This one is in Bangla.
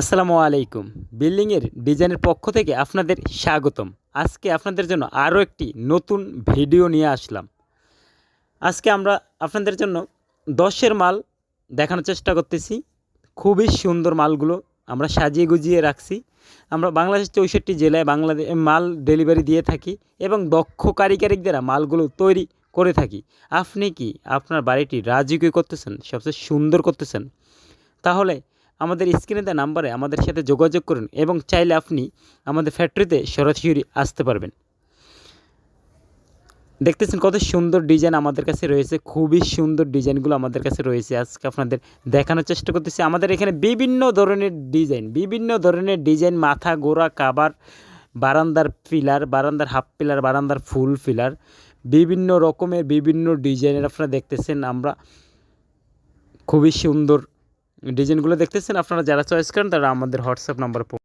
আসসালামু আলাইকুম। বিল্ডিংয়ের ডিজাইনের পক্ষ থেকে আপনাদের স্বাগতম। আজকে আপনাদের জন্য আরও একটি নতুন ভিডিও নিয়ে আসলাম। আজকে আমরা আপনাদের জন্য দশের মাল দেখানোর চেষ্টা করতেছি। খুবই সুন্দর মালগুলো আমরা সাজিয়ে গুজিয়ে রাখছি। আমরা বাংলাদেশ চৌষট্টি জেলায় বাংলাদেশ মাল ডেলিভারি দিয়ে থাকি এবং দক্ষ কারিগরিক দ্বারা মালগুলো তৈরি করে থাকি। আপনি কি আপনার বাড়িটি রাজকীয় করতেছেন, সবচেয়ে সুন্দর করতেছেন? তাহলে আমাদের স্ক্রিনে দেওয়া নাম্বারে আমাদের সাথে যোগাযোগ করুন এবং চাইলে আপনি আমাদের ফ্যাক্টরিতে সরাসরি আসতে পারবেন। দেখতেছেন কত সুন্দর ডিজাইন আমাদের কাছে রয়েছে, খুবই সুন্দর ডিজাইনগুলো আমাদের কাছে রয়েছে। আজকে আপনাদের দেখানোর চেষ্টা করতেছি। আমাদের এখানে বিভিন্ন ধরনের ডিজাইন, বিভিন্ন ধরনের ডিজাইন, মাথা গোড়া, কাবার, বারান্দার পিলার, বারান্দার হাফ পিলার, বারান্দার ফুল পিলার, বিভিন্ন রকমের বিভিন্ন ডিজাইনের আপনারা দেখতেছেন। আমরা খুবই সুন্দর ডিজাইনগুলো দেখতেছেন আপনারা যারা চয়েস করেন তারা আমাদের হোয়াটসঅ্যাপ নাম্বার